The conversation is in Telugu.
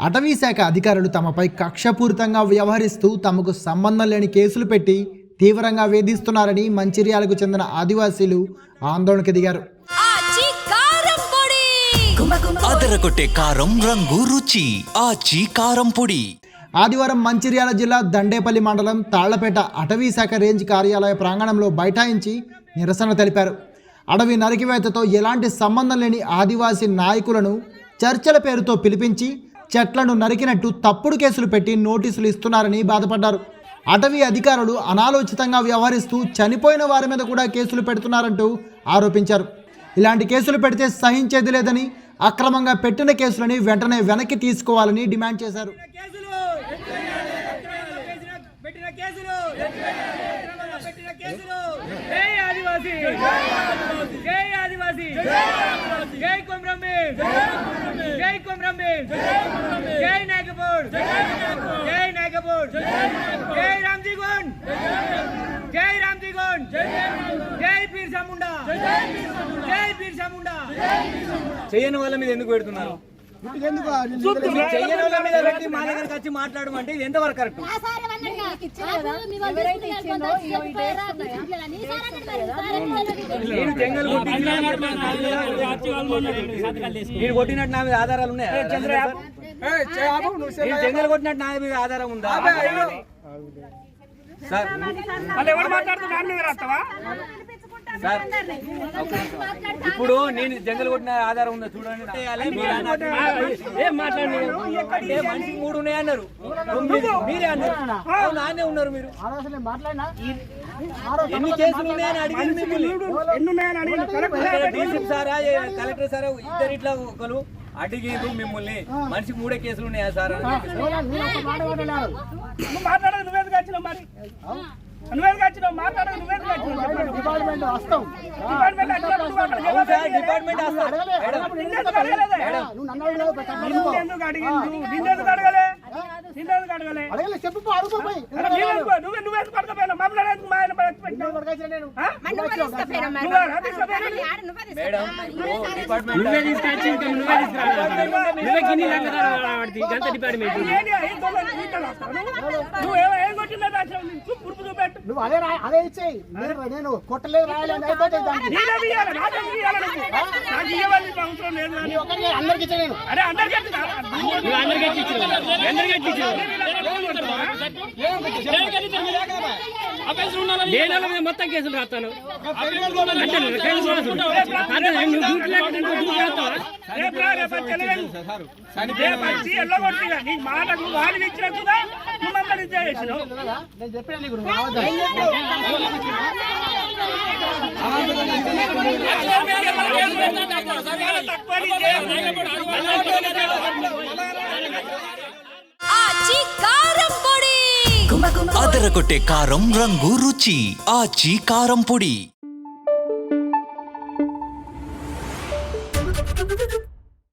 అటవీ శాఖ అధికారులు తమపై కక్షపూరితంగా వ్యవహరిస్తూ తమకు సంబంధం లేని కేసులు పెట్టి తీవ్రంగా వేధిస్తున్నారని మంచిర్యాలకు చెందిన ఆదివాసీలు ఆందోళనకు దిగారు కారం పొడి! అదరగొట్టే కారం రంగు రుచి. ఆచి కారం పొడి. ఆదివారం మంచిర్యాల జిల్లా దండేపల్లి మండలం తాళ్ళపేట అటవీ శాఖ రేంజ్ కార్యాలయ ప్రాంగణంలో బైఠాయించి నిరసన తెలిపారు. అడవి నరికివేతతో ఎలాంటి సంబంధం లేని ఆదివాసీ నాయకులను చర్చల పేరుతో పిలిపించి చెట్లను నరికినట్టు తప్పుడు కేసులు పెట్టి నోటీసులు ఇస్తున్నారని బాధపడ్డారు. అటవీ అధికారులు అనాలోచితంగా వ్యవహరిస్తూ చనిపోయిన వారి మీద కూడా కేసులు పెడుతున్నారంటూ ఆరోపించారు. ఇలాంటి కేసులు పెడితే సహించేది లేదని అక్రమంగా పెట్టిన కేసులని వెంటనే వెనక్కి తీసుకోవాలని డిమాండ్ చేశారు. జై ఆదివాసీ. జై ఆదివాసీ. జై కొమ్రమ్మి జై కొమ్రమ్మి జై నాగపూర్ జై నాగపూర్ జై రామ్జీ గుండ్ జై రామ్జీ గుండ్ జై బిర్సా ముండా జై బిర్సా ముండా చేయని వాళ్ళ మీద ఎందుకు పెడుతున్నారు? చెయ్యని వాళ్ళ మీద పెట్టి మా దగ్గరికి వచ్చి మాట్లాడమంటే ఇది ఎంతవరకు కరెక్ట్ నేను జంగల్ కొట్టించిన నేను కొట్టినట్టు నా మీద ఆధారాలు ఉన్నాయా? నేను జంగల్ కొట్టినట్టు నా మీద ఆధారం ఉందా? సార్ సార్ ఇప్పుడు నేను జంగల్ కొట్టిన ఆధారం ఉందా చూడండి ఏం మాట్లాడి అంటే మనిషికి మూడు ఉన్నాయి అన్నారు. మీరే అన్నారు. నాన్నే ఉన్నారు మీరు. ఎన్ని కేసులు ఉన్నాయని అడిగింది మిమ్మల్ని? ఇక్కడ డీసీపీ సారా ఏ కలెక్టర్ సారా ఇద్దరు ఇట్లా ఒకరు అడిగిండ్రు మిమ్మల్ని. మనిషికి మూడే కేసులు ఉన్నాయా సార్? వచ్చినావు మరి? వచ్చినావు? డిపార్ట్మెంట్ వస్తావు అడగలే? నువ్వే మమ్మల్ని ఎందుకు మా ఆయన డిపార్ట్మెంట్ నువ్వు? నువ్వేమో ఏం కొట్టినా దాచావు? నువ్వు పురుపు చూపెట్టు నువ్వు అదే రా అదే ఇచ్చేయి మీరు నేను కొట్టలేదు రాయాలని అయిపోతే దానికి నీదే ఇయ్యాలి, నాకేం ఇయ్యాలి నువ్వు? నాకు ఇయ్యవలసిన అవసరం లేదు కానీ. ఒకరికి అందరికి ఇచ్చే నేను అరే అందరికీ ఎత్తుతా. అందరికీ ఎత్తించు. మొత్తం కేసులు రాస్తాను అంటే రేపు వచ్చి ఎల్లగొట్టిగా. నీ మాటకు వాడిని ఇచ్చినట్టుగా అదరగొట్టే కారం రంగు రుచి. ఆచి కారం పొడి.